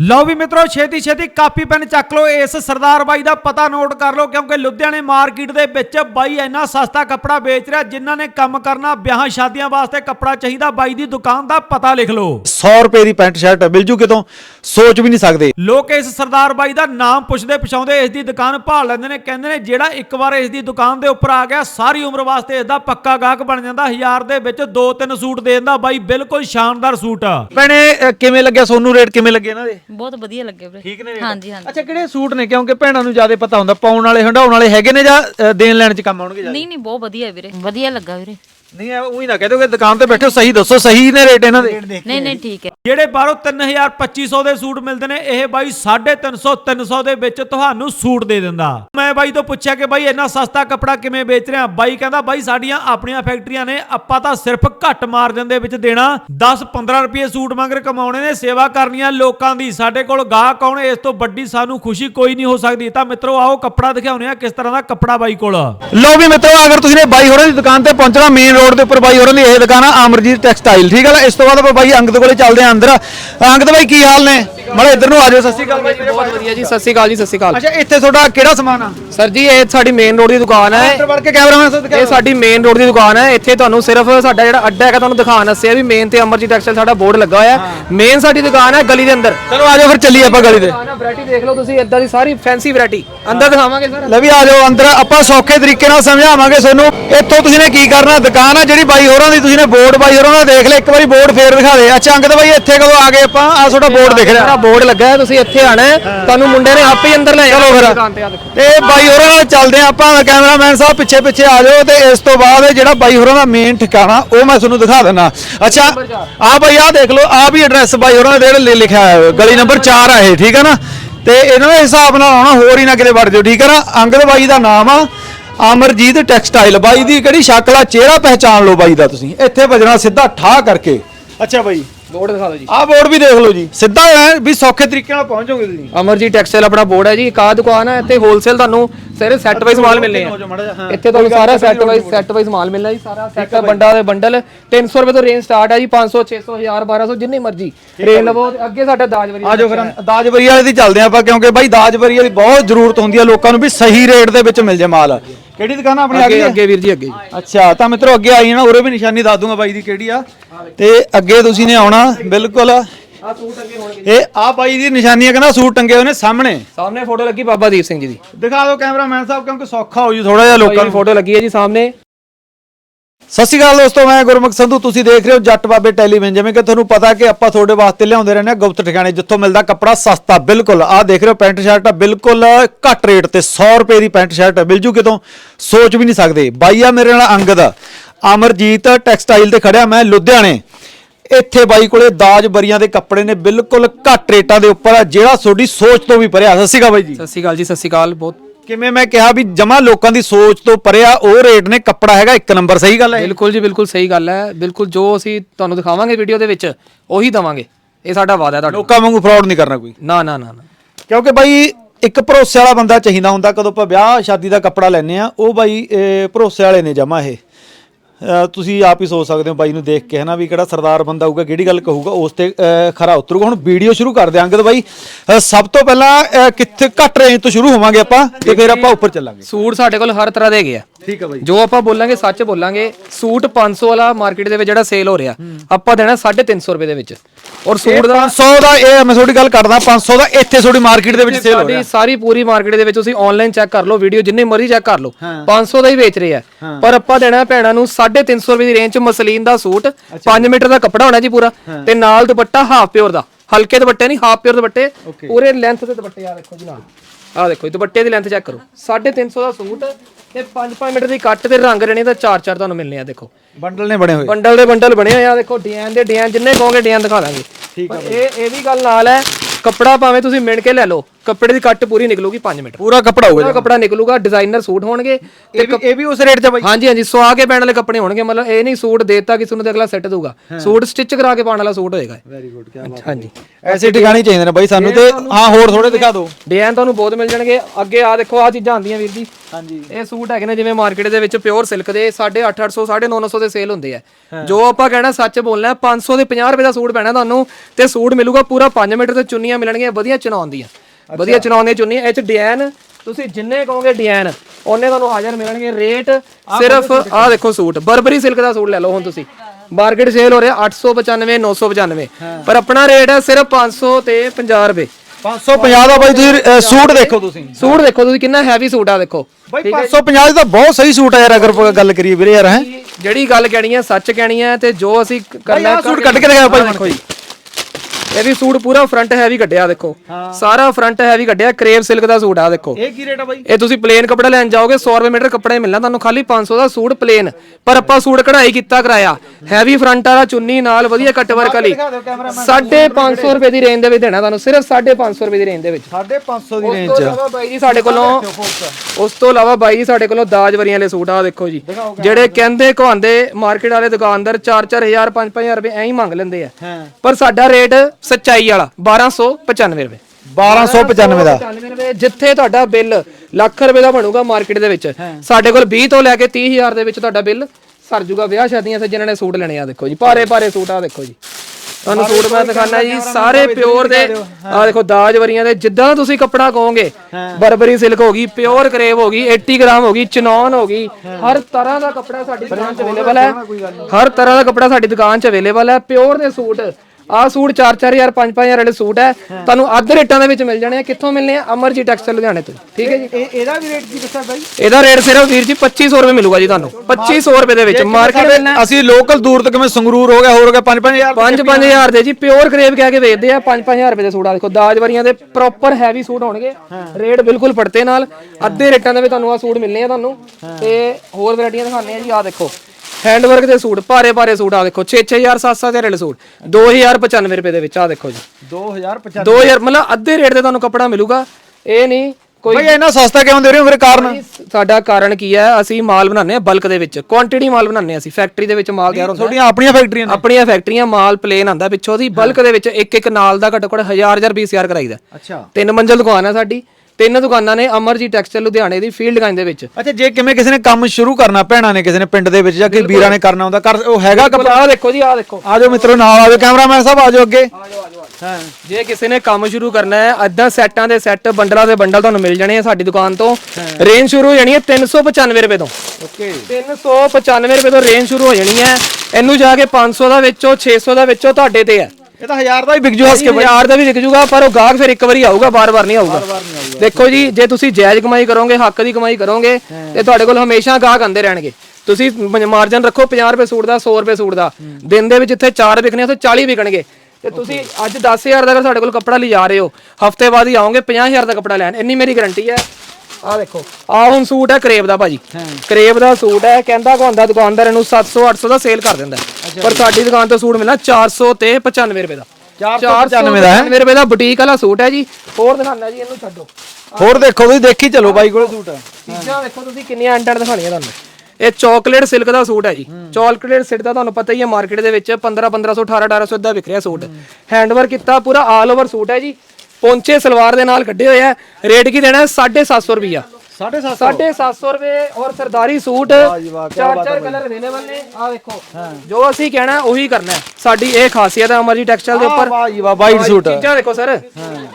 ਲਓ ਵੀ ਮਿੱਤਰੋ ਛੇਤੀ ਛੇਤੀ ਕਾਪੀ ਪੈਨ ਚੱਕ ਲਓ। ਇਸ ਸਰਦਾਰ ਬਾਈ ਦਾ ਪਤਾ ਨੋਟ ਕਰ ਲਓ ਕਿਉਂਕਿ ਲੁਧਿਆਣੇ ਮਾਰਕੀਟ ਦੇ ਵਿੱਚ ਬਾਈ ਇੰਨਾ ਸਸਤਾ ਕੱਪੜਾ ਵੇਚ ਰਿਹਾ ਜਿਨ੍ਹਾਂ ਨੇ ਕੰਮ ਕਰਨਾ ਵਿਆਹਾਂ ਸ਼ਾਦੀਆਂ ਵਾਸਤੇ ਕੱਪੜਾ ਚਾਹੀਦਾ ਬਾਈ ਦੀ ਦੁਕਾਨ ਦਾ ਪਤਾ ਲਿਖ ਲਓ। 100 ਰੁਪਏ ਦੀ ਪੈਂਟ ਸ਼ਰਟ ਮਿਲ ਜੂ ਕਿਤੋਂ? ਸੋਚ ਵੀ ਨਹੀਂ ਸਕਦੇ। ਲੋਕ ਇਸ ਸਰਦਾਰ ਬਾਈ ਦਾ ਨਾਮ ਪੁੱਛਦੇ ਪਛਾਉਂਦੇ ਇਸ ਦੀ ਦੁਕਾਨ ਭਾਲ ਲੈਂਦੇ ਨੇ ਕਹਿੰਦੇ ਨੇ ਜਿਹੜਾ ਇੱਕ ਵਾਰ ਇਸ ਦੀ ਦੁਕਾਨ ਦੇ ਉੱਪਰ ਆ ਗਿਆ ਸਾਰੀ ਉਮਰ ਵਾਸਤੇ ਇਸ ਦਾ ਪੱਕਾ ਗਾਹਕ ਬਣ ਜਾਂਦਾ ਹਜ਼ਾਰ ਦੇ ਵਿੱਚ ਦੋ ਤਿੰਨ ਸੂਟ ਦੇ ਦਿੰਦਾ ਬਾਈ ਬਿਲਕੁਲ ਸ਼ਾਨਦਾਰ ਸੂਟ ਆ। ਭੈਣੇ ਅ, ਕਿਵੇਂ ਲੱਗਿਆ ਸੋਨੂੰ ਰੇਟ ਕਿਵੇਂ ਲੱਗੇ ਇਹਨਾਂ ਦੇ? ਬਹੁਤ ਵਧੀਆ ਲੱਗੇ ਵੀਰੇ। ਠੀਕ ਨੇ ਹਾਂਜੀ ਹਾਂਜੀ। ਅੱਛਾ ਕਿਹੜੇ ਸੂਟ ਨੇ? ਕਿਉਂਕਿ ਭੈਣਾਂ ਨੂੰ ਜ਼ਿਆਦਾ ਪਤਾ ਹੁੰਦਾ ਪਾਉਣ ਵਾਲੇ ਹੰਡਾਉਣ ਵਾਲੇ ਹੈਗੇ ਨੇ ਜਾਂ ਅ, ਦੇਣ ਲੈਣ ਚ ਕੰਮ ਆਉਣਗੇ ਜ਼ਿਆਦਾ? ਨਹੀਂ ਨਹੀਂ ਬਹੁਤ ਵਧੀਆ ਵੀਰੇ। ਵਧੀਆ ਲੱਗਾ ਵੀਰੇ। ਨਹੀਂ ਉਹੀ ਨਾ ਕਹਿ ਦਿਓ ਕਿ ਦੁਕਾਨ ਤੇ ਬੈਠੇ ਹੋ ਸਹੀ ਦੱਸੋ ਸਹੀ ਨੇ ਰੇਟ ਇਹਨਾਂ ਦੇ। ਨਹੀਂ ਨਹੀਂ ਠੀਕ ਹੈ। ਜਿਹੜੇ ਬਾਹਰੋਂ 3000 2500 ਦੇ ਸੂਟ ਮਿਲਦੇ ਨੇ ਇਹ ਬਾਈ 350 300 ਦੇ ਵਿੱਚ ਤੁਹਾਨੂੰ ਸੂਟ ਦੇ ਦਿੰਦਾ। ਮੈਂ ਬਾਈ ਤੋਂ ਪੁੱਛਿਆ ਕਿ ਬਾਈ ਇੰਨਾ ਸਸਤਾ ਕੱਪੜਾ ਕਿਵੇਂ ਵੇਚ ਰਿਹਾ? ਬਾਈ ਕਹਿੰਦਾ ਬਾਈ ਸਾਡੀਆਂ ਆਪਣੀਆਂ ਫੈਕਟਰੀਆਂ ਨੇ ਆਪਾਂ ਤਾਂ ਸਿਰਫ ਘੱਟ ਮਾਰਜਨ ਦੇ ਵਿੱਚ ਦੇਣਾ। 10 15 ਰੁਪਏ ਸੂਟ ਮੰਗਰ ਕਮਾਉਣੇ ਨੇ ਸੇਵਾ ਕਰਨੀ ਆ ਲੋਕਾਂ ਦੀ। ਸਾਡੇ ਕੋਲ ਗਾਹਕ ਆਉਣ ਇਸ ਤੋਂ ਵੱਡੀ ਸਾਨੂੰ ਖੁਸ਼ੀ ਕੋਈ ਨਹੀਂ ਹੋ ਸਕਦੀ। ਤਾਂ ਮਿੱਤਰੋ ਆਓ ਕੱਪੜਾ ਦਿਖਾਉਨੇ ਆ ਕਿਸ ਤਰ੍ਹਾਂ ਦਾ ਕੱਪੜਾ ਬਾਈ ਕੋਲ। ਲਓ ਵੀ ਮਿੱਤਰੋ ਅਗਰ ਤੁਸੀਂ ਨੇ ਬਾਈ ਹੋਰਾਂ ਦੀ ਦੁਕਾਨ ਤੇ ਪਹੁੰਚਣਾ ਮੇਨ ਰੋਡ ਦੇ ਉੱਪਰ ਬਾਈ ਹੋਰਾਂ ਦੀ ਇਹ ਦੁਕਾਨ ਆ, ਅਮਰਜੀਤ ਟੈਕਸਟਾਈਲ। ਠੀਕ ਹੈ ਇਸ ਤੋਂ ਬਾਅਦ ਆਪਾਂ ਬਾਈ ਅੰਗਦ ਕੋਲੇ ਚੱਲਦੇ ਆਂ ਅੰਦਰ। ਅੰਗਦ ਬਾਈ, ਕੀ ਹਾਲ ਨੇ? ਮੜੇ ਇੱਧਰ ਨੂੰ ਆ ਜਾਓ ਸਤਿ ਸ਼੍ਰੀ ਅਕਾਲ ਬਾਈ ਬਹੁਤ ਵਧੀਆ ਜੀ। ਸਤਿ ਸ਼੍ਰੀ ਅਕਾਲ ਜੀ ਸਤਿ ਸ਼੍ਰੀ ਅਕਾਲ। ਅੱਛਾ ਇੱਥੇ ਤੁਹਾਡਾ ਕਿਹੜਾ ਸਮਾਨ ਆ? ਸਰ ਜੀ ਇਹ ਸਾਡੀ ਮੇਨ ਰੋਡ ਦੀ ਦੁਕਾਨ ਹੈ। ਅੰਦਰ ਵੜ ਕੇ ਕੈਮਰਾਮੈਨ ਸਾਹਿਬ ਇਹ ਸਾਡੀ ਮੇਨ ਰੋਡ ਦੀ ਦੁਕਾਨ ਹੈ। ਇੱਥੇ ਤੁਹਾਨੂੰ ਸਿਰਫ ਸਾਡਾ ਜਿਹੜਾ ਅੱਡਾ ਹੈਗਾ ਤੁਹਾਨੂੰ ਦਿਖਾਉਣ ਵਾਸਤੇ ਵੀ ਮੇਨ ਤੇ ਅਮਰਜੀਤ ਟੈਕਸਟਾਈਲ ਸਾਡਾ ਬੋਰਡ ਲੱਗਾ ਹੋਇਆ ਹੈ। ਮੇਨ ਸਾਡੀ ਦੁਕਾਨ ਹੈ ਗਲੀ ਦੇ ਅੰਦਰ। ਚਲੋ ਆ ਜਾਓ ਫਿਰ ਚੱਲੀਏ ਆਪਾਂ ਗਲੀ ਦੇ। ਦੁਕਾਨ ਵੈਰਾਈਟੀ ਦੇਖ ਲਓ ਤੁਸੀਂ ਇਦਾਂ ਦੀ ਸਾਰੀ ਫੈਂਸੀ ਵੈਰਾਈਟੀ ਅੰਦਰ ਦਿਖਾਵਾਂਗੇ ਸਰ। ਲੈ ਵੀ ਆ ਜਾਓ ਅੰਦਰ ਆਪਾਂ ਸੌਖੇ ਤਰੀਕੇ ਨਾਲ ਸਮਝਾਵਾਂਗੇ ਤੁਹਾਨੂੰ। ਇੱਥੋਂ ਤੁਸੀਂ ਨੇ ਕੀ ਕਰਨਾ? ਦੁਕਾਨ ਆ ਜਿਹੜੀ ਬਾਈ ਹੋਰਾਂ ਦੀ ਤੁਸੀਂ ਨੇ ਬੋਰਡ ਬਾਈ ਹੋਰਾਂ ਦਾ ਦੇਖ ਲਿਆ। ਇੱਕ ਵਾਰੀ ਬੋਰਡ ਫੇਰ ਦਿਖਾ ਦੇ। ਅੱਛਾ ਅੰਗਦ ਬਾਈ ਇੱਥੇ ਕਦੋਂ ਆ ਗਏ ਆਪਾਂ? ਆ ਤੁਹਾਡਾ ਬੋਰਡ ਦਿਖ ਰਿਹਾ। ਬੋਰਡ ਲੱਗਾ ਹੈ ਤੁਸੀਂ ਇੱਥੇ ਆਣਾ ਹੈ। ਤੁਹਾਨੂੰ ਮੁੰਡੇ ਨੇ ਆਪੇ ਹੀ ਅੰਦਰ ਲੈ ਚਲੋ ਫਿਰ। ਤੇ ਬਾਈ ਹੋਰਾਂ ਨਾਲ ਚੱਲਦੇ ਆ ਆਪਾਂ ਕੈਮਰਾਮੈਨ ਸਾਹਿਬ ਪਿੱਛੇ ਪਿੱਛੇ ਆ ਜਾਓ ਤੇ ਇਸ ਤੋਂ ਬਾਅਦ ਜਿਹੜਾ ਬਾਈ ਹੋਰਾਂ ਦਾ ਮੇਨ ਠਿਕਾਣਾ ਉਹ ਮੈਂ ਤੁਹਾਨੂੰ ਦਿਖਾ ਦਿੰਦਾ। ਅੱਛਾ ਆ ਬਾਈ ਆ ਦੇਖ ਲਓ ਆ ਵੀ ਐਡਰੈਸ ਬਾਈ ਹੋਰਾਂ ਦਾ ਜਿਹੜਾ ਲਿਖਿਆ ਹੋਇਆ। ਗਲੀ ਨੰਬਰ 4 ਆ ਇਹ ਠੀਕ ਹੈ ਨਾ? ਤੇ ਇਹਨਾਂ ਦੇ ਹਿਸਾਬ ਨਾਲ ਆਉਣਾ ਹੋਰ ਹੀ ਨਾ ਕਿਤੇ ਵੜ ਜਾਓ ਠੀਕ ਹੈ ਨਾ? ਅੰਗਦ ਬਾਈ ਦਾ ਨਾਮ ਆ ਅਮਰਜੀਤ ਟੈਕਸਟਾਈਲ। ਬਾਈ ਦੀ ਕਿਹੜੀ ਸ਼ਕਲ ਆ? ਚਿਹਰਾ ਪਹਿਚਾਨ ਲਓ ਬਾਈ ਦਾ ਤੁਸੀਂ। ਇੱਥੇ ਵੱਜਣਾ ਸਿੱਧਾ ਠਾ ਕਰਕੇ। ਅੱਛਾ ਬਾਈ। ਬੋਰਡ ਦਿਖਾ ਦਿਓ ਜੀ। ਆਹ ਬੋਰਡ ਵੀ ਦੇਖ ਲਓ ਜੀ। ਸਿੱਧਾ ਐਂ ਵੀ ਸੌਖੇ ਤਰੀਕੇ ਨਾਲ ਪਹੁੰਚੋਗੇ ਤੁਸੀਂ। ਅਮਰਜੀਤ ਟੈਕਸਟਾਈਲ ਆਪਣਾ ਬੋਰਡ ਹੈ ਜੀ ਇੱਕ ਆਹ ਦੁਕਾਨ ਹੈ ਇੱਥੇ ਹੋਲਸੇਲ ਤੁਹਾਨੂੰ ਸਾਰੇ ਸੈੱਟ ਵਾਈਜ਼ ਮਾਲ ਮਿਲਨੇ ਆ। ਇੱਥੇ ਤੁਹਾਨੂੰ ਸਾਰਾ ਸੈੱਟ ਵਾਈਜ਼ ਸੈੱਟ ਵਾਈਜ਼ ਮਾਲ ਮਿਲਣਾ ਜੀ ਸਾਰਾ ਸੈੱਟ ਬੰਡਾ ਦੇ ਬੰਡਲ 300 ਰੁਪਏ ਤੋਂ ਰੇਂਜ ਸਟਾਰਟ ਹੈ ਜੀ 500 600 1000 1200 ਜਿੰਨੀ ਮਰਜ਼ੀ। ਰੇਂਜ ਲਵੋ ਅੱਗੇ ਸਾਡਾ ਦਾਜਵਰੀ ਆ ਜਾਓ ਫਿਰ ਦਾਜਬਰੀ ਵਾਲੇ ਦੀ ਚੱਲਦੇ ਆਪਾਂ ਕਿਉਂਕਿ ਬਾਈ ਦਾਜਬਰੀ ਵਾਲੀ ਬਹੁਤ ਜ਼ਰੂਰਤ ਹੁੰਦੀ ਹੈ ਲੋਕਾਂ ਨੂੰ ਵੀ ਸਹੀ ਰੇਟ ਦੇ ਵਿੱਚ ਮਿਲ ਜੇ ਮਾਲ। ਕਿਹੜੀ ਦੁਕਾਨ ਆ ਆਪਣੀ ਅੱਗੇ ਅੱਗੇ ਵੀਰ ਜੀ ਅੱਗੇ। ਅੱਛਾ ਤਾਂ ਮਿੱਤਰੋ ਅੱਗੇ ਆਈ ਨਾ ਉਰੇ ਵੀ ਨਿਸ਼ਾਨੀ ਦੱਸ ਦੂੰਗਾ ਬਾਈ ਦੀ ਕਿਹੜੀ ਆ। ਤੇ ਅੱਗੇ ਤੁਸੀਂ ਨੇ ਆਉਣਾ ਬਿਲਕੁਲ। ਆ ਸੂਟ ਅੱਗੇ ਹੋਣਗੇ ਇਹ ਆ ਬਾਈ ਦੀ ਨਿਸ਼ਾਨੀ ਆ ਕਹਿੰਦਾ ਸੂਟ ਟੰਗੇ ਹੋਏ ਨੇ ਸਾਹਮਣੇ। ਸਾਹਮਣੇ ਫੋਟੋ ਲੱਗੀ ਬਾਬਾ ਦੀਪ ਸਿੰਘ ਜੀ ਦੀ। ਦਿਖਾ ਦਿਓ ਕੈਮਰਾਮੈਨ ਸਾਹਿਬ ਕਿਉਂਕਿ ਸੌਖਾ ਹੋ ਜੂ ਥੋੜਾ ਜਿਹਾ ਲੋਕਾਂ ਨੂੰ। ਦੀ ਫੋਟੋ ਲੱਗੀ ਹੈ ਜੀ ਸਾਹਮਣੇ। ਸਤਿ ਸ਼੍ਰੀ ਅਕਾਲ ਦੋਸਤੋ, ਮੈਂ ਗੁਰਮੁਖ ਸੰਧੂ, ਤੁਸੀਂ ਦੇਖ ਰਹੇ ਹੋ ਜੱਟ ਬਾਬੇ ਟੈਲੀਵਿਜ਼ਨ। ਜਿਵੇਂ ਕਿ ਤੁਹਾਨੂੰ ਪਤਾ ਕਿ ਆਪਾਂ ਤੁਹਾਡੇ ਵਾਸਤੇ ਲਿਆਉਂਦੇ ਰਹਿੰਦੇ ਹਾਂ ਗੁਪਤ ਠਿਕਾਣੇ, ਜਿੱਥੋਂ ਮਿਲਦਾ ਕੱਪੜਾ ਸਸਤਾ, ਬਿਲਕੁਲ। ਆਹ ਦੇਖ ਰਹੇ ਹੋ ਪੈਂਟ ਸ਼ਰਟ ਆ ਬਿਲਕੁਲ ਘੱਟ ਰੇਟ ਤੇ 100 ਰੁਪਏ ਦੀ ਪੈਂਟ ਸ਼ਰਟ ਮਿਲ ਜੂ ਕਿਤੋਂ ਸੋਚ ਵੀ ਨਹੀਂ ਸਕਦੇ। ਬਾਈ ਆ ਮੇਰੇ ਨਾਲ ਅੰਗਦ, ਅਮਰਜੀਤ ਟੈਕਸਟਾਈਲ ਤੇ ਖੜਿਆ ਮੈਂ ਲੁਧਿਆਣੇ। ਇੱਥੇ ਬਾਈ ਕੋਲੇ ਦਾਜ ਬਰੀਆਂ ਦੇ ਕੱਪੜੇ ਨੇ, ਬਿਲਕੁਲ ਘੱਟ ਰੇਟਾਂ ਦੇ ਉੱਪਰ ਆ, ਜਿਹੜਾ ਤੁਹਾਡੀ ਸੋਚ ਤੋਂ ਵੀ ਪਰੇ ਆ। ਸਤਿ ਸ਼੍ਰੀ ਅਕਾਲ ਬਾਈ ਜੀ। ਸਤਿ ਸ਼੍ਰੀ ਅਕਾਲ ਜੀ, ਸਤਿ ਸ਼੍ਰੀ ਅਕਾਲ। ਬਹੁਤ ਕਿਵੇਂ ਮੈਂ ਕਿਹਾ ਵੀ ਜਮਾ ਲੋਕਾਂ ਦੀ ਸੋਚ ਤੋਂ ਪਰੇ ਆ ਉਹ ਰੇਟ ਨੇ ਕੱਪੜਾ ਹੈਗਾ ਇੱਕ ਨੰਬਰ ਸਹੀ ਗੱਲ ਹੈ ਬਿਲਕੁਲ ਜੀ ਬਿਲਕੁਲ ਸਹੀ ਗੱਲ ਹੈ। ਬਿਲਕੁਲ ਜੋ ਅਸੀਂ ਤੁਹਾਨੂੰ ਦਿਖਾਵਾਂਗੇ ਵੀਡੀਓ ਦੇ ਵਿੱਚ ਉਹੀ ਦਵਾਂਗੇ। ਇਹ ਸਾਡਾ ਵਾਅਦਾ ਹੈ ਤੁਹਾਡਾ। ਲੋਕਾਂ ਵਾਂਗੂ ਫਰਾਡ ਨਹੀਂ ਕਰਨਾ ਕੋਈ। ਨਾ ਨਾ ਨਾ ਨਾ। ਕਿਉਂਕਿ ਬਾਈ ਇੱਕ ਭਰੋਸੇ ਵਾਲਾ ਬੰਦਾ ਚਾਹੀਦਾ ਹੁੰਦਾ ਕਦੋਂ ਆਪਾਂ ਵਿਆਹ ਸ਼ਾਦੀ ਦਾ ਕੱਪੜਾ ਲੈਨੇ ਆ ਉਹ ਬਾਈ ਇਹ ਭਰੋਸੇ ਵਾਲੇ ਨੇ ਜਮਾ ਇਹ। ਤੁਸੀਂ ਆਪ ਹੀ ਸੋਚ ਸਕਦੇ ਹੋ ਬਾਈ ਨੂੰ ਦੇਖ ਕੇ ਹਨਾ ਵੀ ਕਿਹੜਾ ਸਰਦਾਰ ਬੰਦਾ ਹੋਊਗਾ ਕਿਹੜੀ ਗੱਲ ਕਹੂਗਾ ਉਸ ਤੇ ਖਰਾ ਉਤਰੂਗਾ। ਹੁਣ ਵੀਡੀਓ ਸ਼ੁਰੂ ਕਰਦੇ ਆਂ ਅੰਗਦ ਬਾਈ ਸਭ ਤੋਂ ਪਹਿਲਾਂ ਕਿੱਥੇ ਘੱਟ ਰੇਂਜ ਤੋਂ ਸ਼ੁਰੂ ਹੋਵਾਂਗੇ ਆਪਾਂ ਤੇ ਫਿਰ ਆਪਾਂ ਉੱਪਰ ਚੱਲਾਂਗੇ। ਸੂਟ ਸਾਡੇ ਕੋਲ ਹਰ ਤਰ੍ਹਾਂ ਦੇ ਹੈਗੇ ਆ। ਠੀਕ ਹੈ ਬਾਈ। ਜੋ ਆਪਾਂ ਬੋਲਾਂਗੇ ਸੱਚ ਬੋਲਾਂਗੇ ਸੂਟ 500 ਵਾਲਾ ਮਾਰਕੀਟ ਦੇ ਵਿੱਚ ਜਿਹੜਾ ਸੇਲ ਹੋ ਰਿਹਾ ਆਪਾਂ ਦੇਣਾ 350 ਰੁਪਏ ਦੇ ਵਿੱਚ। ਔਰ ਸੂਟ ਦਾ 500 ਦਾ ਇਹ ਮੈਂ ਤੁਹਾਡੀ ਗੱਲ ਕਰਦਾ 500 ਦਾ ਇੱਥੇ ਤੁਹਾਡੀ ਮਾਰਕੀਟ ਦੇ ਵਿੱਚ ਸੇਲ ਹੋ ਰਿਹਾ। ਸਾਰੀ ਪੂਰੀ ਮਾਰਕੀਟ ਦੇ ਵਿੱਚ ਤੁਸੀਂ ਆਨਲਾਈਨ ਚੈੱਕ ਕਰ ਲਓ ਵੀਡੀਓ ਜਿੰਨੇ ਮਰਜ਼ੀ ਚੈੱਕ ਕਰ ਲਓ। 500 ਦਾ ਹੀ ਵੇਚ ਰਹੇ ਆ। ਪਰ ਆਪਾਂ ਦੇਣਾ ਭੈਣਾਂ ਨੂੰ 350 ਰੁਪਏ ਦੀ ਰੇਂਜ ਚ ਮਸਲੀਨ ਦਾ ਸੂਟ। 5 ਮੀਟਰ ਦਾ ਕੱਪੜਾ ਹੋਣਾ ਜੀ ਪੂਰਾ। ਤੇ ਨਾਲ ਦੁਪੱਟਾ ਹਾਫ ਪਿਓਰ ਦਾ। ਹਲਕੇ ਦੁਪੱਟੇ ਨਹੀਂ ਹਾਫ ਪਿਓਰ ਦੁਪੱਟੇ। ਪੂਰੇ ਲੈਂਥ ਦੇ ਦੁਪੱਟੇ ਆ ਦੇਖੋ ਜੀ ਨਾਲ। ਆ ਦੇਖੋ ਜੀ ਦੁਪੱਟੇ ਦੀ ਲੈਂਥ ਚੈੱਕ ਕਰੋ। 350 ਦਾ ਸੂਟ ਤੇ 5-5 ਮੀਟਰ ਦੀ ਕੱਟ ਤੇ ਰੰਗ ਰਣੇ ਦਾ 4-4 ਤੁਹਾਨੂੰ ਮਿਲਨੇ ਆ ਦੇਖੋ। ਬੰਡਲ ਨੇ ਬਣੇ ਹੋਏ। ਬੰਡਲ ਦੇ ਬੰਡਲ ਬਣੇ ਹੋਏ ਆ ਦੇਖੋ ਡਿਜ਼ਾਈਨ ਦੇ ਡਿਜ਼ਾਈਨ ਜਿੰਨੇ ਕਹੋਗੇ ਡਿਜ਼ਾਈਨ ਦਿਖਾ ਦਾਂਗੇ। ਠੀਕ ਪਰ ਇਹ ਇਹ ਵੀ ਗੱਲ ਨਾਲ ਹੈ ਕੱਪੜਾ ਭਾਵੇਂ ਤੁਸੀਂ ਮਿਣ ਕੇ ਲੈ ਲਓ ਕੱਪੜੇ ਦੀ ਕੱਟ ਪੂਰੀ ਨਿਕਲੂਗੀ 5 ਮੀਟਰ ਪੂਰਾ ਕੱਪੜਾ ਹੋਊਗਾ ਪੂਰਾ ਕੱਪੜਾ ਨਿਕਲੂਗਾ ਡਿਜ਼ਾਈਨਰ ਸੂਟ ਹੋਣਗੇ ਇਹ ਵੀ ਇਹ ਵੀ ਉਸ ਰੇਟ 'ਚ ਆ ਬਾਈ। ਹਾਂਜੀ ਹਾਂਜੀ ਸਵਾ ਕੇ ਪੈਣ ਵਾਲੇ ਕੱਪੜੇ ਹੋਣਗੇ ਮਤਲਬ ਇਹ ਨਹੀਂ ਸੂਟ ਦੇਤਾ ਕਿਸੇ ਨੂੰ ਤੇ ਅਗਲਾ ਸੈੱਟ ਦਊਗਾ। ਸੂਟ ਸਟਿਚ ਕਰਾ ਕੇ ਪਾਉਣ ਵਾਲਾ ਸੂਟ ਹੋਏਗਾ ਵੈਰੀ ਗੁੱਡ ਕੀ ਹਾਂਜੀ। ਐਸੇ ਟਿਕਾਣੇ ਚਾਹੀਦੇ ਨੇ ਬਾਈ ਸਾਨੂੰ ਤੇ। ਹਾਂ ਹੋਰ ਥੋੜੇ ਦਿਖਾ ਦਿਓ। ਡਿਜ਼ਾਈਨ ਤੁਹਾਨੂੰ ਬਹੁਤ ਮਿਲ ਜਾਣਗੇ। ਅੱਗੇ ਆ ਦੇਖੋ ਆ ਚੀਜ਼ਾਂ ਆਉਂਦੀਆਂ ਵੀਰ ਜੀ। ਹਾਂਜੀ। ਇਹ ਸੂਟ ਹੈਗੇ ਨੇ ਜਿਵੇਂ ਮਾਰਕੀਟ ਦੇ ਵਿੱਚ ਪਿਓਰ ਸਿਲਕ ਦੇ 850 800 950 ਦੇ ਸੇਲ ਹੁੰਦੇ ਆ। ਜੋ ਆਪਾਂ ਕਹਿਣਾ ਸੱਚ ਬੋਲਣਾ 500 ਦੇ 50 ਰੁਪਏ ਦਾ ਸੂਟ ਪੈਣਾ ਤੁਹਾਨੂੰ ਤੇ ਸੂਟ ਮਿਲੂਗਾ ਪੂਰਾ 5 ਮੀਟਰ ਤੇ ਚੁੰਨੀਆਂ ਮਿਲਣਗੀਆਂ ਵਧੀਆ ਚਨਾਉਣ ਦੀਆਂ। ਵਧੀਆ ਚਨਾਉਣ ਦੀਆਂ ਚੁੰਨੀਆਂ ਇਹ ਚ ਡਿਜ਼ਾਈਨ ਤੁਸੀਂ ਜਿੰਨੇ ਕਹੋਗੇ ਡਿਜ਼ਾਈਨ ਉਹਨੇ ਤੁਹਾਨੂੰ ਹਾਜ਼ਰ ਮਿਲਣਗੇ। ਰੇਟ ਸਿਰਫ ਆਹ ਦੇਖੋ ਸੂਟ ਬਰਬਰੀ ਸਿਲਕ ਦਾ ਸੂਟ ਲੈ ਲਓ ਹੁਣ ਤੁਸੀਂ। ਮਾਰਕੀਟ ਸੇਲ ਹੋ ਰਿਹਾ 895 995 ਪਰ ਆਪਣਾ ਰੇਟ ਹੈ ਸਿਰਫ 500 ਤੇ 50 ਰੁਪਏ। 550 ਦਾ ਬਾਈ ਤੁਸੀਂ ਸੂਟ ਦੇਖੋ ਤੁਸੀਂ। ਸੂਟ ਦੇਖੋ ਤੁਸੀਂ ਕਿੰਨਾ ਹੈਵੀ ਸੂਟ ਆ ਦੇਖੋ। ਬਾਈ 550 ਦਾ ਬਹੁਤ ਸਹੀ ਸੂਟ ਆ ਯਾਰ ਅਗਰ ਗੱਲ ਕਰੀਏ ਵੀਰੇ ਯਾਰ ਹੈ। ਜਿਹੜੀ ਗੱਲ ਕਹਿਣੀ ਹੈ ਸੱਚ ਕਹਿਣੀ ਹੈ ਤੇ ਜੋ ਅਸੀਂ ਬਾਈ ਕਰਨਾ ਸੂਟ ਕੱਢ ਕੇ ਦਿਖਾਓ ਭਾਈ ਦੇਖੋ ਜੀ। ਇਹ ਵੀ ਸੂਟ ਪੂਰਾ ਫਰੰਟ ਹੈਵੀ ਕੱਢਿਆ ਦੇਖੋ। ਸਾਰਾ ਫਰੰਟ ਹੈਵੀ ਕੱਢਿਆ ਕਰੇਵ ਸਿਲਕ ਦਾ ਸੂਟ ਆ ਦੇਖੋ। ਇਹ ਕੀ ਰੇਟ ਆ ਬਾਈ? ਇਹ ਤੁਸੀਂ ਪਲੇਨ ਕੱਪੜਾ ਲੈਣ ਜਾਓਗੇ 100 ਰੁਪਏ ਮੀਟਰ ਕੱਪੜਾ ਹੀ ਮਿਲਣਾ ਤੁਹਾਨੂੰ ਖਾਲੀ 500 ਦਾ ਸੂਟ ਪਲੇਨ ਪਰ ਆਪਾਂ ਸੂਟ ਕਢਾਈ ਕੀਤਾ ਕਰਾਇਆ। ਹੈਵੀ ਫਰੰਟ ਵਾਲਾ ਚੁੰਨੀ ਨਾਲ ਵਧੀਆ ਕੱਟ ਵਰਕ ਵਾਲੀ। 550 ਰੁਪਏ ਦੀ ਰੇਂਜ ਦੇ ਵਿੱਚ ਦੇਣਾ ਤੁਹਾਨੂੰ ਸਿਰਫ 550 ਰੁਪਏ ਦੀ ਰੇਂਜ ਦੇ ਵਿੱਚ। 550 ਦੀ ਉਸ ਰੇਂਜ ਤੋਂ 'ਚ ਇਲਾਵਾ ਬਾਈ ਜੀ ਸਾਡੇ ਕੋਲੋਂ ਉਸ ਤੋਂ ਇਲਾਵਾ ਬਾਈ ਜੀ ਸਾਡੇ ਕੋਲੋਂ ਦਾਜ ਵਰੀਆਂ ਵਾਲੇ ਸੂਟ ਆ ਦੇਖੋ ਜੀ। ਜਿਹੜੇ ਕਹਿੰਦੇ ਕਹਾਂਦੇ ਮਾਰਕੀਟ ਵਾਲੇ ਦੁਕਾਨਦਾਰ 4-4000 5-5000 ਰੁਪਏ ਐਂ ਹੀ ਮੰਗ ਲੈਂਦੇ ਆ। ਪਰ ਸਾਡਾ ਰੇਟ ਸੱਚਾਈ ਵਾਲਾ 1295 ਰੁਪਏ। 1295 ਦਾ। 95 ਰੁਪਏ ਜਿੱਥੇ ਤੁਹਾਡਾ ਬਿੱਲ ਲੱਖ ਰੁਪਏ ਦਾ ਬਣੂਗਾ ਮਾਰਕੀਟ ਦੇ ਵਿੱਚ। ਸਾਡੇ ਕੋਲ 20 ਤੋਂ ਲੈ ਕੇ 30000 ਦੇ ਵਿੱਚ ਤੁਹਾਡਾ ਬਿੱਲ ਸਰ ਜੂਗਾ ਵਿਆਹ ਸ਼ਾਦੀਆਂ ਤੇ ਜਿਨ੍ਹਾਂ ਨੇ ਸੂਟ ਲੈਣੇ ਆ ਦੇਖੋ ਜੀ। ਭਾਰੇ ਭਾਰੇ ਸੂਟ ਆ ਦੇਖੋ ਜੀ। ਤੁਹਾਨੂੰ ਸੂਟ ਮੈਂ ਦਿਖਾਣਾ ਜੀ ਸਾਰੇ ਪਿਓਰ ਦੇ ਆ ਦੇਖੋ ਦਾਜ ਵਰੀਆਂ ਦੇ ਜਿੱਦਾਂ ਤੁਸੀਂ ਕੱਪੜਾ ਕਹੋਗੇ ਬਰਬਰੀ ਸਿਲਕ ਹੋ ਗਈ ਪਿਓਰ ਕਰੇਵ ਹੋ ਗਈ 80 ਗ੍ਰਾਮ ਹੋ ਗਈ ਚਨੌਨ ਹੋ ਗਈ ਹਰ ਤਰ੍ਹਾਂ ਦਾ ਕੱਪੜਾ ਸਾਡੀ ਦੁਕਾਨ 'ਚ ਅਵੇਲੇਬਲ ਹੈ। ਹਰ ਤਰ੍ਹਾਂ ਦਾ ਕੱਪੜਾ ਸਾਡੀ ਦੁਕਾਨ 'ਚ ਅਵੇਲੇਬਲ ਹੈ। ਪਿਓਰ ਦੇ ਸੂਟ ਆਹ ਸੂਟ 4-4000 5-5000 ਵਾਲੇ ਸੂਟ ਹੈ। ਤੁਹਾਨੂੰ ਅੱਧ ਰੇਟਾਂ ਦੇ ਵਿੱਚ ਮਿਲ ਜਾਣੇ ਆ। ਕਿੱਥੋਂ ਮਿਲਨੇ ਆ? ਅਮਰਜੀ ਟੈਕਸਟਾਈਲ ਲੁਧਿਆਣੇ ਤੋਂ। ਠੀਕ ਹੈ ਜੀ। ਇਹ ਇਹਦਾ ਵੀ ਰੇਟ ਕੀ ਦੱਸਿਆ ਬਾਈ? ਇਹਦਾ ਰੇਟ ਸਿਰਫ ਵੀਰ ਜੀ 2500 ਰੁਪਏ ਮਿਲੂਗਾ ਜੀ ਤੁਹਾਨੂੰ। 2500 ਰੁਪਏ ਦੇ ਵਿੱਚ। ਮਾਰਕੀਟ ਅਸੀਂ ਲੋਕਲ ਦੂਰ ਤੋਂ ਕਿਵੇਂ ਸੰਗਰੂਰ ਹੋ ਗਿਆ ਹੋਰ ਹੋ ਗਿਆ 5-5000 5-5000 ਦੇ ਜੀ। ਪਿਓਰ ਕਰੇਵ ਕਹਿ ਕੇ ਵੇਚਦੇ ਆ 5-5000 ਰੁਪਏ ਦੇ ਸੂਟ ਆ। ਦੇਖੋ ਦਾਜ ਵਰੀਆਂ ਦੇ ਪ੍ਰੋਪਰ ਹੈਵੀ ਸੂਟ ਹੋਣਗੇ। ਰੇਟ ਬਿਲਕੁਲ ਪੜਤੇ ਨਾਲ। ਅੱਧੇ ਰੇਟਾਂ ਦੇ ਵਿੱਚ ਤੁਹਾਨੂੰ ਆ ਸੂਟ ਮਿਲਨੇ ਆ ਤੁਹਾਨੂੰ। ਤੇ ਹੋਰ ਵੈਰਾਈਟੀਆਂ ਦਿਖਾਉਂਦੇ ਆ ਜੀ। ਆ ਦੇਖੋ। ਹੈਂਡ ਵਰਕ ਦੇ ਸੂਟ ਭਾਰੇ ਭਾਰੇ ਸੂਟ ਆ ਦੇਖੋ 6-6000 7-7000 ਵਾਲੇ ਸੂਟ। 2095 ਰੁਪਏ ਦੇ ਵਿੱਚ ਆ ਦੇਖੋ ਜੀ। 2095 2000 ਮਤਲਬ ਅੱਧੇ ਰੇਟ ਤੇ ਤੁਹਾਨੂੰ ਕੱਪੜਾ ਮਿਲੂਗਾ। ਇਹ ਨਹੀਂ ਕੋਈ ਬਾਈ ਇੰਨਾ ਸਸਤਾ ਕਿਉਂ ਦੇ ਰਹੇ ਹੋ ਮੇਰੇ ਕਾਰਨ? ਸਾਡਾ ਕਾਰਨ ਕੀ ਹੈ ਅਸੀਂ ਮਾਲ ਬਣਾਉਂਦੇ ਆ ਬਲਕ ਦੇ ਵਿੱਚ। ਕੁਆਂਟੀਟੀ ਮਾਲ ਬਣਾਉਂਦੇ ਆ ਅਸੀਂ ਫੈਕਟਰੀ ਦੇ ਵਿੱਚ ਮਾਲ ਤਿਆਰ ਹੁੰਦਾ ਤੁਹਾਡੀਆਂ ਆਪਣੀਆਂ ਫੈਕਟਰੀਆਂ ਨੇ। ਆਪਣੀਆਂ ਫੈਕਟਰੀਆਂ ਮਾਲ ਪਲੇਨ ਆਂਦਾ ਪਿੱਛੋਂ ਦੀ। ਬਲਕ ਦੇ ਵਿੱਚ ਇੱਕ ਇੱਕ ਨਾਲ ਦਾ ਘੱਟੋ ਘੱਟ 1000 1000 ਪੀਸ ਤਿਆਰ ਕਰਾਈਦਾ। ਅੱਛਾ। ਤਿੰਨ ਮੰਜ਼ਲ ਦੁਕਾਨ ਹੈ ਸਾਡੀ। ਤਿੰਨ ਦੁਕਾਨਾਂ ਨੇ ਅਮਰਜੀ ਟੈਕਸਟਾਈਲ ਲੁਧਿਆਣੇ ਦੀ ਫੀਲਡ ਗਾਈਨ ਦੇ ਵਿੱਚ। ਅੱਛਾ ਜੇ ਕਿਵੇਂ ਕਿਸੇ ਨੇ ਕੰਮ ਸ਼ੁਰੂ ਕਰਨਾ ਭੈਣਾਂ ਨੇ ਕਿਸੇ ਨੇ ਪਿੰਡ ਦੇ ਵਿੱਚ ਜਾਂ ਕਿ ਵੀਰਾਂ ਨੇ ਕਰਨਾ ਹੁੰਦਾ ਕਰ ਉਹ ਹੈਗਾ ਕੱਪੜਾ ਆਹ ਦੇਖੋ ਜੀ ਆਹ ਦੇਖੋ। ਆਜੋ ਮਿੱਤਰੋ ਨਾਲ ਆਜੋ ਕੈਮਰਾਮੈਨ ਸਾਹਿਬ ਆਜੋ ਅੱਗੇ। ਹਾਂ। ਜੇ ਕਿਸੇ ਨੇ ਕੰਮ ਸ਼ੁਰੂ ਕਰਨਾ ਹੈ ਅੱਧਾ ਸੈੱਟਾਂ ਦੇ ਸੈੱਟ ਬੰਡਲਾਂ ਦੇ ਬੰਡਲ ਤੁਹਾਨੂੰ ਮਿਲ ਜਾਣੇ ਆ ਸਾਡੀ ਦੁਕਾਨ ਤੋਂ। ਰੇਂਜ ਸ਼ੁਰੂ ਹੋ ਜਾਣੀ ਹੈ 395 ਰੁਪਏ ਤੋਂ। ਓਕੇ। 395 ਰੁਪਏ ਤੋਂ ਰੇਂਜ ਸ਼ੁਰੂ ਹੋ ਜਾਣੀ ਹੈ। ਇਹਨੂੰ ਜਾ ਕੇ 500 ਦਾ ਵਿੱਚੋਂ 600 ਦਾ ਵਿੱਚੋਂ ਤੁਹਾਡੇ ਤੇ ਹੈ। ਇਹ ਤਾਂ 1000 ਦਾ ਹੀ ਵਿਕ ਜੂ ਹੱਸ ਕੇ ਬਾਈ। ਦਾ ਵੀ ਵਿਕ ਜੂਗਾ ਪਰ ਉਹ ਗਾਹਕ ਫਿਰ ਇੱਕ ਵਾਰੀ ਆਊਗਾ ਬਾਰ-ਬਾਰ ਨਹੀਂ ਆਊਗਾ। ਦੇਖੋ ਜੀ ਜੇ ਤੁਸੀਂ ਜਾਇਜ਼ ਕਮਾਈ ਕਰੋਗੇ ਹੱਕ ਦੀ ਕਮਾਈ ਕਰੋਗੇ ਤੇ ਤੁਹਾਡੇ ਕੋਲ ਹਮੇਸ਼ਾ ਗਾਹਕ ਆਂਦੇ ਰਹਿਣਗੇ। ਤੁਸੀਂ ਮਾਰਜਨ ਰੱਖੋ 50 ਰੁਪਏ ਸੂਟ ਦਾ 100 ਰੁਪਏ ਸੂਟ ਦਾ। ਦਿਨ ਦੇ ਵਿੱਚ ਇੱਥੇ 4 ਵਿਕਣੇ ਉੱਥੇ 40 ਵਿਕਣਗੇ। ਤੇ ਤੁਸੀਂ ਅੱਜ 10000 ਦਾ ਅਗਰ ਸਾਡੇ ਕੋਲ ਕੱਪੜਾ ਲਿਜਾ ਰਹੇ ਹੋ ਹਫ਼ਤੇ ਬਾਅਦ ਹੀ ਆਓਗੇ 50000 ਦਾ ਕੱਪੜਾ ਲੈਣ। ਇੰਨੀ ਮੇਰੀ ਗਾਰੰਟੀ ਹੈ। ਆ ਦੇਖੋ ਆ ਹੁਣ ਸੂਟ ਹੈ ਕਰੇਬ ਦਾ ਭਾਜੀ। ਕਰੇਬ ਦਾ ਸੂਟ ਹੈ ਕਹਿੰਦਾ ਕੋ ਹੁੰਦਾ ਦੁਕਾਨਦਾਰ ਇਹਨੂੰ 700 800 ਦਾ ਸੇਲ ਕਰ ਦਿੰਦਾ। ਪਰ ਸਾਡੀ ਦੁਕਾਨ ਤੋਂ ਸੂਟ ਮਿਲਣਾ 400 ਤੇ 95 ਰੁਪਏ ਦਾ। 495 ਦਾ ਹੈ? 95 ਰੁਪਏ ਦਾ ਬੁਟੀਕ ਵਾਲਾ ਸੂਟ ਹੈ ਜੀ। ਹੋਰ ਦਿਖਾਣਾ ਜੀ ਇਹਨੂੰ ਛੱਡੋ। ਹੋਰ ਦੇਖੋ ਤੁਸੀਂ ਦੇਖੀ ਚਲੋ ਬਾਈ ਕੋਲੇ ਸੂਟ। ਚੀਜ਼ਾਂ ਦੇਖੋ ਤੁਸੀਂ ਕਿੰਨੀਆਂ ਐਂਟਰ ਦਿਖਾਣੀਆਂ ਤੁਹਾਨੂੰ। ਇਹ ਚਾਕਲੇਟ ਸਿਲਕ ਦਾ ਸੂਟ ਹੈ ਜੀ। ਚਾਕਲੇਟ ਸਿਲਕ ਦਾ ਤੁਹਾਨੂੰ ਪਤਾ ਹੀ ਹੈ ਮਾਰਕੀਟ ਦੇ ਵਿੱਚ 15 1500 18 1800 ਇਦਾਂ ਵਿਕ ਰਿਹਾ ਸੂਟ। ਹੈਂਡਵਰਕ ਕੀਤਾ ਪੂਰਾ ਆਲ ਓਵਰ ਸੂਟ ਹੈ ਜੀ। ਪੌਂਚੇ ਸਲਵਾਰ ਦੇ ਨਾਲ ਕੱਢੇ ਹੋਏ ਆ। ਰੇਟ ਕੀ ਦੇਣਾ? ਹੈ 750 ਰੁਪਿਆ 750 750 ਰੁਪਏ ਔਰ ਸਰਦਾਰੀ ਸੂਟ। ਚਾਰ ਚਾਰ ਕਲਰ ਅਵੇਲੇਬਲ ਨੇ। ਆ ਦੇਖੋ ਜੋ ਅਸੀਂ ਕਹਿਣਾ ਉਹੀ ਕਰਨਾ ਹੈ। ਸਾਡੀ ਇਹ ਖਾਸੀਅਤ ਹੈ ਅਮਰਜੀ ਟੈਕਸਟਾਈਲ ਦੇ ਉੱਪਰ। ਵਾਹ ਜੀ ਵਾਹ ਵਾਈਟ ਸੂਟ। ਚੀਜ਼ਾਂ ਦੇਖੋ ਸਰ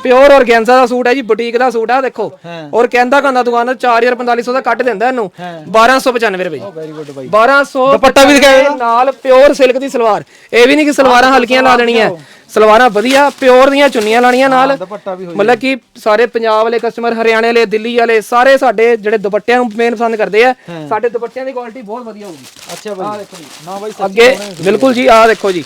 ਪਿਓਰ ਔਰਗੈਂਜ਼ਾ ਦਾ ਸੂਟ ਹੈ ਜੀ ਬੁਟੀਕ ਦਾ ਸੂਟ ਆ ਦੇਖੋ। ਔਰ ਕਹਿੰਦਾ ਕਹਿੰਦਾ ਦੁਕਾਨ ਦਾ 4450 ਦਾ ਕੱਟ ਦਿੰਦਾ ਇਹਨੂੰ। 1295 ਰੁਪਏ। ਵੈਰੀ ਗੁੱਡ ਬਾਈ। 1200 ਦੁਪੱਟਾ ਵੀ ਦਿਖਾਇਓ ਨਾਲ ਪਿਓਰ ਸਿਲਕ ਦੀ ਸਲਵਾਰ। ਇਹ ਵੀ ਨਹੀਂ ਕਿ ਸਲਵਾਰਾਂ ਹਲਕੀਆਂ ਲਾ ਦੇਣੀਆਂ। ਸਲਵਾਰਾਂ ਵਧੀਆ ਪਿਓਰ ਦੀਆਂ ਚੁੰਨੀਆਂ ਲਾਣੀਆਂ ਨਾਲ। ਦੁਪੱਟਾ ਵੀ ਮਤਲਬ ਕਿ ਸਾਰੇ ਪੰਜਾਬ ਵਾਲੇ ਕਸਟਮਰ ਹਰਿਆਣੇ ਵਾਲੇ ਦਿੱਲੀ ਵਾਲੇ ਸਾਰੇ ਸਾਡੇ ਜਿਹੜੇ ਦੁਪੱਟਿਆਂ ਨੂੰ ਮੇਨ ਪਸੰਦ ਕਰਦੇ ਆ ਸਾਡੇ ਦੁਪੱਟਿਆਂ ਦੀ ਕੁਆਲਿਟੀ ਬਹੁਤ ਵਧੀਆ ਹੋਊਗੀ। ਅੱਛਾ ਬਾਈ। ਦੇਖੋ ਜੀ। ਨਾ ਬਾਈ ਅੱਗੇ ਬਿਲਕੁਲ ਜੀ ਆਹ ਦੇਖੋ ਜੀ।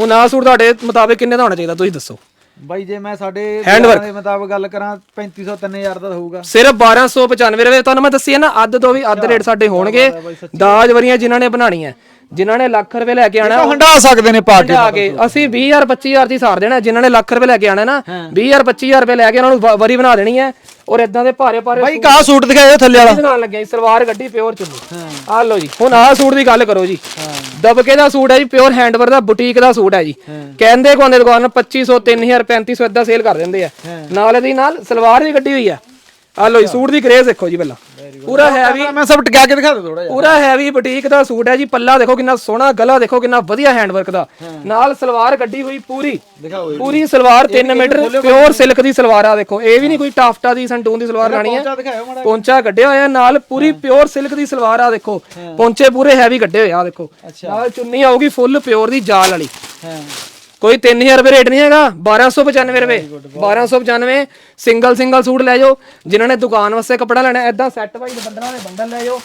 ਹੁਣ ਆਹ ਸੂਟ ਤੁਹਾਡੇ ਮੁਤਾਬਿਕ ਕਿੰਨੇ ਦਾ ਹੋਣਾ ਚਾਹੀਦਾ ਤੁਸੀਂ ਦੱਸੋ। ਬਾਈ ਜੇ ਮੈਂ ਸਾਡੇ work। ਦੇ ਮੁਤਾਬਕ ਗੱਲ ਕਰਾਂ 3500 3000 ਦਾ ਹੋਊਗਾ। ਸਿਰਫ 1295 ਰੁਪਏ ਤੁਹਾਨੂੰ ਮੈਂ ਦੱਸਿਆ ਨਾ ਅੱਧ ਤੋਂ ਵੀ ਅੱਧ ਰੇਟ ਸਾਡੇ ਹੋਣਗੇ। ਦਾਜ ਵਰੀਆਂ ਜਿਨ੍ਹਾਂ ਨੇ ਬਣਾਣੀਆਂ ਜਿਨ੍ਹਾਂ ਨੇ ਲੱਖ ਰੁਪਏ ਲੈ ਕੇ ਆਣਾ ਤਾਂ ਹੰਡਾ ਸਕਦੇ ਨੇ ਪਾ ਕੇ ਆ ਕੇ। ਅਸੀਂ 20000 25000 ਦੀ ਸਾਰ ਦੇਣਾ ਜਿਨ੍ਹਾਂ ਨੇ ਲੱਖ ਰੁਪਏ ਲੈ ਕੇ ਆਣਾ ਨਾ 20000 25000 ਰੁਪਏ ਲੈ ਕੇ ਉਹਨਾਂ ਨੂੰ ਵਰੀ ਬਣਾ ਦੇਣੀ ਹੈ। ਔਰ ਇਦਾਂ ਦੇ ਭਾਰੇ ਭਾਰੇ ਬਾਈ ਕਾ ਸੂਟ ਦਿਖਾਇਓ ਥੱਲੇ ਵਾਲਾ? ਦਿਖਾਉਣ ਲੱਗਿਆ ਸਲਵਾਰ ਗੱਡੀ ਪਿਓਰ ਚੁੰਨੀ। ਆ ਲਓ ਜੀ ਹੁਣ ਆਹ ਸੂਟ ਦੀ ਗੱਲ ਕਰੋ ਜੀ। ਦਬਕੇ ਦਾ ਸੂਟ ਹੈ ਜੀ ਪਿਓਰ ਹੈਂਡਵਰਕ ਦਾ ਬੁਟੀਕ ਦਾ ਸੂਟ ਹੈ ਜੀ। ਕਹਿੰਦੇ ਕੋਨੇ ਦੁਕਾਨ 2500 3000 3500 ਇਦਾਂ ਸੇਲ ਕਰ ਦਿੰਦੇ ਆ। ਨਾਲ ਇਹਦੀ ਨਾਲ ਸਲਵਾਰ ਵੀ ਕੱਢੀ ਹੋਈ ਆ ਆ ਜੀ ਸੂਟ ਦੀ ਗ੍ਰੇਸ ਦੇਖੋ ਜੀ ਪਹਿਲਾਂ। ਪੂਰਾ ਹੈਵੀ ਮੈਂ ਸਭ ਟਕਿਆ ਕੇ ਦਿਖਾ ਦੇ ਥੋੜਾ ਜਿਹਾ। ਪੂਰਾ ਹੈਵੀ ਬੁਟੀਕ ਦਾ ਸੂਟ ਹੈ ਜੀ ਪੱਲਾ ਦੇਖੋ ਕਿੰਨਾ ਸੋਹਣਾ ਗਲਾ ਦੇਖੋ ਕਿੰਨਾ ਵਧੀਆ ਹੈਂਡਵਰਕ ਦਾ। ਨਾਲ ਸਲਵਾਰ ਕੱਢੀ ਹੋਈ ਪੂਰੀ। ਪੂਰੀ ਸਲਵਾਰ 3 ਮੀਟਰ ਪਿਓਰ ਸਿਲਕ ਦੀ ਸਲਵਾਰ ਆ ਦੇਖੋ। ਇਹ ਵੀ ਨਹੀਂ ਕੋਈ ਟਾਫਟਾ ਦੀ ਸੰਟੂਨ ਦੀ ਸਲਵਾਰ ਲਾਣੀ ਹੈ। ਪੌਂਚਾ ਕੱਢਿਆ ਹੋਇਆ ਨਾਲ ਪੂਰੀ ਪਿਓਰ ਸਿਲਕ ਦੀ ਸਲਵਾਰ ਆ ਦੇਖੋ। ਪੌਂਚੇ ਪੂਰੇ ਹੈਵੀ ਕੱਢੇ ਹੋਏ ਆ ਦੇਖੋ। ਨਾਲ ਚੁੰਨੀ ਆਊਗੀ ਫੁੱਲ ਪਿਓਰ ਦੀ ਜਾਲ ਵਾਲੀ। ਹਾਂ। ਕੋਈ 3000 ਰੁਪਏ ਰੇਟ ਨਹੀਂ ਹੈਗਾ 1295 ਰੁਪਏ। 1295 ਸਿੰਗਲ ਸਿੰਗਲ ਸੂਟ ਲੈ ਜਾਓ ਜਿਨ੍ਹਾਂ ਨੇ ਦੁਕਾਨ ਵਾਸਤੇ ਕੱਪੜਾ ਲੈਣਾ ਐਦਾਂ ਸੈੱਟ ਵਾਈਜ਼ ਬੰਡਲਾਂ ਦੇ ਬੰਡਲ ਲੈ ਜਾਓ।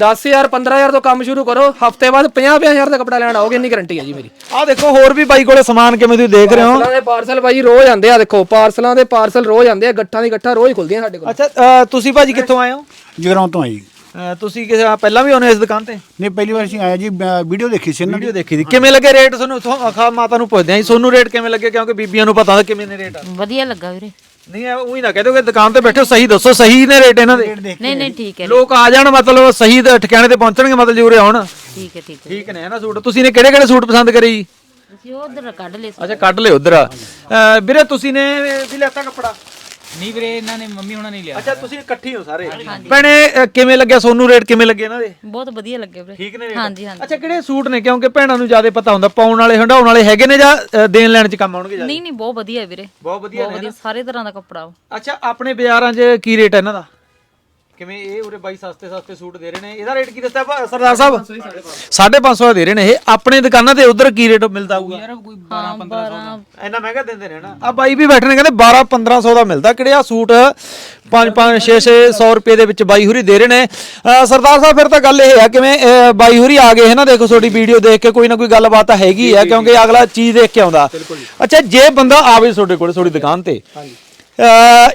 10000 15000 ਤੋਂ ਕੰਮ ਸ਼ੁਰੂ ਕਰੋ ਹਫ਼ਤੇ ਬਾਅਦ 50 ਹਜ਼ਾਰ ਦਾ ਕੱਪੜਾ ਲੈਣ ਆਓਗੇ ਇੰਨੀ ਗਾਰੰਟੀ ਹੈ ਜੀ ਮੇਰੀ। ਆ ਦੇਖੋ ਹੋਰ ਵੀ ਬਾਈ ਕੋਲੇ ਸਮਾਨ ਕਿਵੇਂ ਤੁਸੀਂ ਦੇਖ ਰਹੇ ਹੋ? ਪਾਰਸਲਾਂ ਦੇ ਪਾਰਸਲ ਭਾਈ ਰੋਜ਼ ਆਉਂਦੇ ਆ ਦੇਖੋ ਪਾਰਸਲਾਂ ਦੇ ਪਾਰਸਲ ਰੋਜ਼ ਆਉਂਦੇ ਆ ਗੱਠਾਂ ਦੀ ਗੱਠਾਂ ਰੋਜ਼ ਖੁੱਲਦੀਆਂ ਸਾਡੇ ਕੋਲ। ਅੱਛਾ ਤੁਸੀਂ ਭਾਜੀ ਕਿੱਥੋਂ ਆਏ ਹੋ? ਜਗਰਾਉਂ ਤੋਂ ਆਈ ਅ, ਤੁਸੀਂ ਕਿਸੇ ਪਹਿਲਾਂ ਵੀ ਆਉਨੇ ਇਸ ਦੁਕਾਨ ਤੇ? ਨਹੀਂ ਪਹਿਲੀ ਵਾਰ ਅਸੀਂ ਆਇਆ ਜੀ ਵੀਡੀਓ ਦੇਖੀ ਸੀ ਇਹਨਾਂ ਦੀ। ਵੀਡੀਓ ਦੇਖੀ ਸੀ। ਕਿਵੇਂ ਲੱਗੇ ਰੇਟ? ਤੁਹਾਨੂੰ ਤੁਹਾਨੂੰ ਆਖਾ ਮਾਤਾ ਨੂੰ ਪੁੱਛਦੇ ਆਂ ਜੀ ਤੁਹਾਨੂੰ ਰੇਟ ਕਿਵੇਂ ਲੱਗੇ? ਕਿਉਂਕਿ ਬੀਬੀਆਂ ਨੂੰ ਪਤਾ ਹੁੰਦਾ ਕਿਵੇਂ ਨੇ ਰੇਟ ਵਧੀਆ ਲੱਗਾ ਵੀਰੇ। ਨਹੀਂ ਐ ਉਹੀ ਨਾ ਕਹਿ ਦਿਓ ਕਿ ਦੁਕਾਨ ਤੇ ਬੈਠੇ ਹੋ ਸਹੀ ਦੱਸੋ ਸਹੀ ਨੇ ਰੇਟ ਇਹਨਾਂ ਦੇ। ਨਹੀਂ ਨਹੀਂ ਠੀਕ ਹੈ ਲੋਕ ਆ ਜਾਣ ਮਤਲਬ ਸਹੀ ਦੇ ਠਿਕਾਣੇ ਤੇ ਪਹੁੰਚਣਗੇ ਮਤਲਬ ਜੂਰੇ ਆਉਣ। ਠੀਕ ਹੈ ਠੀਕ ਹੈ। ਠੀਕ ਨੇ ਹੈ ਨਾ ਸੂਟ? ਤੁਸੀਂ ਨੇ ਕਿਹੜੇ ਕਿਹੜੇ ਸੂਟ ਪਸੰਦ ਕਰੇ ਜੀ? ਅਸੀਂ ਉਧਰ ਕੱਢ ਲਏ। ਅੱਛਾ ਕੱਢ ਲਿਓ ਉਧਰ। ਵੀਰੇ ਤੁਸੀਂ ਨੇ ਵੀ ਲੈਤਾ ਕੱਪੜਾ? ਨਹੀਂ ਵੀਰੇ ਇਹਨਾਂ ਨੇ ਮੰਮੀ ਹੁਣਾਂ ਨੇ ਲਿਆ ਅੱਛਾ ਤੁਸੀਂ ਇਕੱਠੇ ਹੋ ਸਾਰੇ? ਭੈਣੇ ਅ, ਕਿਵੇਂ ਲੱਗਿਆ? ਸੋਨੂੰ ਰੇਟ ਕਿਵੇਂ ਲੱਗੇ ਇਹਨਾਂ ਦੇ? ਬਹੁਤ ਵਧੀਆ ਲੱਗੇ ਵੀਰੇ। ਠੀਕ ਨੇ ਰੇਟ ਹਾਂਜੀ ਹਾਂਜੀ। ਅੱਛਾ ਕਿਹੜੇ ਸੂਟ ਨੇ? ਕਿਉਂਕਿ ਭੈਣਾਂ ਨੂੰ ਜ਼ਿਆਦਾ ਪਤਾ ਹੁੰਦਾ ਪਾਉਣ ਵਾਲੇ ਹੰਡਾਉਣ ਵਾਲੇ ਹੈਗੇ ਨੇ ਜਾਂ ਅ, ਦੇਣ ਲੈਣ ਚ ਕੰਮ ਆਉਣਗੇ ਜ਼ਿਆਦਾ? ਨਹੀਂ ਨਹੀਂ ਬਹੁਤ ਵਧੀਆ ਹੈ ਵੀਰੇ। ਬਹੁਤ ਵਧੀਆ ਬਹੁਤ ਵਧੀਆ ਸਾਰੇ ਤਰ੍ਹਾਂ ਦਾ ਕੱਪੜਾ ਵਾ। ਅੱਛਾ ਆਪਣੇ ਬਾਜ਼ਾਰਾਂ 'ਚ ਕੀ ਰੇਟ ਹੈ ਇਹਨਾਂ ਦਾ? ਕਿਵੇਂ ਇਹ ਉਰੇ ਬਾਈ ਸਸਤੇ ਸਸਤੇ ਸੂਟ ਦੇ ਰਹੇ ਨੇ? ਇਹਦਾ ਰੇਟ ਕੀ ਦੱਸਿਆ ਭਾ- ਸਰਦਾਰ ਸਾਹਿਬ? 550 ਦਾ ਦੇ ਰਹੇ ਨੇ ਇਹ। ਆਪਣੇ ਦੁਕਾਨਾਂ ਤੇ ਉਧਰ ਕੀ ਰੇਟ ਮਿਲਦਾ ਹੋਊਗਾ? ਕੋਈ 12 1500 ਦਾ। ਇੰਨਾ ਮਹਿੰਗਾ ਦਿੰਦੇ ਨੇ ਨਾ। ਆ ਬਾਈ ਵੀ ਬੈਠੇ ਨੇ ਕਹਿੰਦੇ 12 1500 ਦਾ ਮਿਲਦਾ। ਕਿਹੜੇ ਆ ਸੂਟ 5 5 6 600 ਰੁਪਏ ਦੇ ਵਿੱਚ ਬਾਈ ਹੁਰੀ ਦੇ ਰਹੇ ਨੇ। ਸਰਦਾਰ ਸਾਹਿਬ ਫਿਰ ਤਾਂ ਗੱਲ ਇਹ ਆ ਕਿਵੇਂ ਬਾਈ ਹੁਰੀ ਆ ਗਏ ਹੈ ਨਾ ਦੇਖੋ ਤੁਹਾਡੀ ਵੀਡੀਓ ਦੇਖ ਕੇ ਕੋਈ ਨਾ ਕੋਈ ਗੱਲਬਾਤ ਤਾਂ ਹੈਗੀ ਆ ਕਿਉਂਕਿ ਅਗਲਾ ਚੀਜ਼ ਦੇਖ ਕੇ ਆਉਂਦਾ। ਅੱਛਾ ਜੇ ਬੰਦਾ ਆਵੇ ਤੁਹਾਡੇ ਕੋਲੇ ਤੁਹਾਡੀ ਦੁਕਾਨ ਤੇ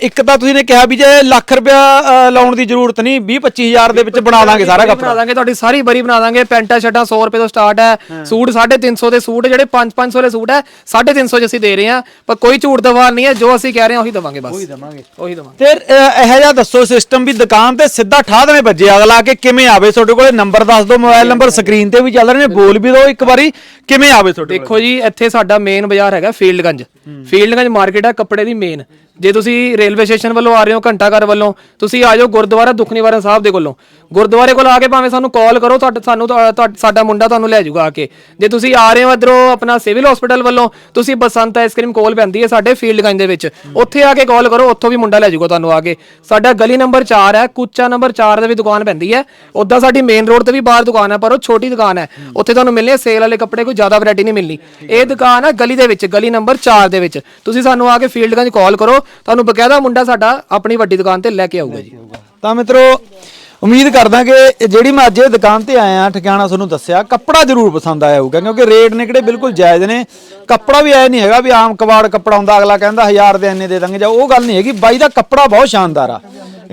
ਇੱਕ ਤਾਂ ਤੁਸੀਂ ਨੇ ਕਿਹਾ ਵੀ ਜੇ ਲੱਖ ਰੁਪਇਆ ਅ, ਲਾਉਣ ਦੀ ਜ਼ਰੂਰਤ ਨਹੀਂ 20 25000 ਦੇ ਵਿੱਚ ਬਣਾ ਦਾਂਗੇ ਸਾਰਾ ਬਣਾ ਕੱਪੜਾ। ਦਾਂਗੇ ਤੁਹਾਡੀ ਸਾਰੀ ਬਰੀ ਬਣਾ ਦਾਂਗੇ ਪੈਂਟਾਂ ਸ਼ਰਟਾਂ 100 ਰੁਪਏ ਤੋਂ ਸਟਾਰਟ ਹੈ ਸੂਟ 350 ਦੇ ਸੂਟ ਜਿਹੜੇ 5-500 ਦੇ ਸੂਟ ਹੈ 350 ਚ ਅਸੀਂ ਦੇ ਰਹੇ ਹਾਂ ਪਰ ਕੋਈ ਝੂਠ ਦਵਾ ਨਹੀਂ ਹੈ ਜੋ ਅਸੀਂ ਕਹਿ ਰਹੇ ਹਾਂ ਉਹੀ ਦਵਾਂਗੇ ਬਸ। ਉਹੀ ਦਵਾਂਗੇ। ਉਹੀ ਦਵਾਂਗੇ। ਤੇ ਇਹੋ ਜਿਹਾ ਦੱਸੋ ਸਿਸਟਮ ਵੀ ਦੁਕਾਨ ਤੇ ਸਿੱਧਾ ਠਾਹ ਦੇਵੇਂ ਵੱਜੇ ਅਗਲਾ ਕਿ ਕਿਵੇਂ ਆਵੇ ਤੁਹਾਡੇ ਕੋਲੇ? ਨੰਬਰ ਦੱਸ ਦਿਓ ਮੋਬਾਈਲ ਨੰਬਰ ਸਕਰੀਨ ਤੇ ਵੀ ਚੱਲ ਰਹੇ ਨੇ ਬੋਲ ਵੀ ਦਿਓ ਇੱਕ ਵਾਰੀ ਕਿਵੇਂ ਆਵੇ ਤੁਹਾਡੇ ਦੇਖੋ ਜੀ ਇੱਥੇ ਸਾਡਾ ਮੇਨ ਬਾਜ਼ਾਰ ਹੈਗਾ ਫੀਲਡਗੰਜ। ਫੀਲਡਗੰਜ ਮਾਰਕੀਟ ਹੈ ਕੱਪੜੇ ਦੀ ਮੇਨ ਜੇ ਤੁਸੀਂ ਰੇਲਵੇ ਸਟੇਸ਼ਨ ਵੱਲੋਂ ਆ ਰਹੇ ਹੋ ਘੰਟਾ ਘਰ ਵੱਲੋਂ, ਤੁਸੀਂ ਆ ਜਾਓ ਗੁਰਦੁਆਰਾ ਦੁਖਨੀਵਾਰਨ ਸਾਹਿਬ ਦੇ ਕੋਲੋਂ। ਗੁਰਦੁਆਰੇ ਕੋਲ ਆ ਕੇ ਭਾਵੇਂ ਸਾਨੂੰ ਕਾਲ ਕਰੋ, ਤੁਹਾਡਾ, ਸਾਨੂੰ ਸਾਡਾ ਮੁੰਡਾ ਤੁਹਾਨੂੰ ਲੈ ਜਾਊਗਾ ਆ ਕੇ। ਜੇ ਤੁਸੀਂ ਆ ਰਹੇ ਹੋ ਇਧਰੋਂ ਆਪਣਾ ਸਿਵਲ ਹਸਪੀਟਲ ਵੱਲੋਂ, ਤੁਸੀਂ ਬਸੰਤ ਆਈਸਕ੍ਰੀਮ ਕੋਲ ਪੈਂਦੀ ਹੈ ਸਾਡੇ ਫੀਲਡਗੰਜ ਦੇ ਵਿੱਚ। ਉੱਥੇ ਆ ਕੇ ਕਾਲ ਕਰੋ, ਉੱਥੋਂ ਵੀ ਮੁੰਡਾ ਲੈ ਜਾਊਗਾ ਤੁਹਾਨੂੰ ਆ ਕੇ। ਸਾਡਾ ਗਲੀ ਨੰਬਰ 4 ਹੈ, ਕੁੱਚਾ ਨੰਬਰ 4 ਦੇ ਵੀ ਦੁਕਾਨ ਪੈਂਦੀ ਹੈ। ਉੱਦਾਂ ਸਾਡੀ ਮੇਨ ਰੋਡ ਤੇ ਵੀ ਬਾਹਰ ਦੁਕਾਨ ਹੈ, ਪਰ ਉਹ ਛੋਟੀ ਦੁਕਾਨ ਹੈ। ਉੱਥੇ ਤੁਹਾਨੂੰ ਮਿਲਣੇ ਸੇਲ ਵਾਲੇ ਕੱਪੜੇ ਕੋਈ ਜ਼ਿਆਦਾ ਵੈਰਾਈਟੀ ਨਹੀਂ ਮਿਲਣੀ। ਇਹ ਦੁਕਾਨ ਹੈ ਗਲੀ ਦੇ ਵਿੱਚ, ਗਲੀ ਨੰਬਰ 4 ਦੇ ਵਿੱਚ। ਤੁਸੀਂ ਸਾਨੂੰ ਆ ਕੇ ਫੀਲਡਗੰਜ ਕਾਲ ਕਰੋ ਤੁਹਾਨੂੰ ਬਕਾਇਦਾ ਮੁੰਡਾ ਸਾਡਾ ਆਪਣੀ ਵੱਡੀ ਦੁਕਾਨ ਤੇ ਲੈ ਕੇ ਆਊਗਾ ਜੀ। ਤਾਂ ਮਿੱਤਰੋ, ਉਮੀਦ ਕਰਦਾ ਕਿ ਜਿਹੜੀ ਮੈਂ ਅੱਜ ਇਹ ਦੁਕਾਨ ਤੇ ਆਇਆ, ਠਿਕਾਣਾ ਤੁਹਾਨੂੰ ਦੱਸਿਆ, ਕੱਪੜਾ ਜ਼ਰੂਰ ਪਸੰਦ ਆਇਆ ਹੋਊਗਾ, ਕਿਉਂਕਿ ਰੇਟ ਨੇ ਕਿਹੜੇ ਬਿਲਕੁਲ ਜਾਇਜ਼ ਨੇ। ਕੱਪੜਾ ਵੀ ਐ ਨਹੀਂ ਹੈਗਾ ਵੀ ਆਮ ਕਬਾੜ ਕੱਪੜਾ ਹੁੰਦਾ, ਅਗਲਾ ਕਹਿੰਦਾ 1000 ਦੇ ਇੰਨੇ ਦੇ ਦਾਂਗੇ, ਜਾਂ ਉਹ ਗੱਲ ਨਹੀਂ ਹੈਗੀ, ਬਾਈ ਦਾ ਕੱਪੜਾ ਬਹੁਤ ਸ਼ਾਨਦਾਰ ਆ।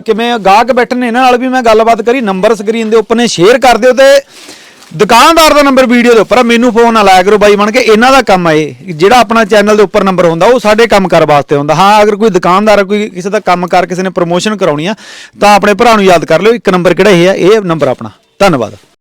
ਕਿਵੇਂ ਗਾਹਕ ਬੈਠੇ ਨੇ, ਇਹਨਾਂ ਨਾਲ ਵੀ ਮੈਂ ਗੱਲਬਾਤ ਕਰੀ, ਨੰਬਰ ਸਕਰੀਨ ਦੇ ਉੱਪਰ ਨੇ, ਸ਼ੇਅਰ ਕਰ ਦਿਓ ਤੇ ਦੁਕਾਨਦਾਰ ਦਾ ਨੰਬਰ ਵੀਡੀਓ ਦੇ ਉੱਪਰ ਆ, ਮੈਨੂੰ ਫੋਨ ਨਾ ਲਾਇਆ ਕਰੋ ਬਾਈ ਬਣ ਕੇ, ਇਹਨਾਂ ਦਾ ਕੰਮ ਆ ਇਹ। ਜਿਹੜਾ ਆਪਣਾ ਚੈਨਲ ਦੇ ਉੱਪਰ ਨੰਬਰ ਹੁੰਦਾ, ਉਹ ਸਾਡੇ ਕੰਮ ਕਰ ਵਾਸਤੇ ਹੁੰਦਾ। ਹਾਂ, ਅਗਰ ਕੋਈ ਦੁਕਾਨਦਾਰ ਕੋਈ ਕਿਸੇ ਦਾ ਕੰਮ ਕਰ ਕਿਸੇ ਨੇ ਪ੍ਰੋਮੋਸ਼ਨ ਕਰਾਉਣੀ ਆ, ਤਾਂ ਆਪਣੇ ਭਰਾ ਨੂੰ ਯਾਦ ਕਰ ਲਿਓ, ਇੱਕ ਨੰਬਰ ਕਿਹੜਾ ਇਹ ਆ, ਇਹ ਨੰਬਰ ਆਪਣਾ। ਧੰਨਵਾਦ।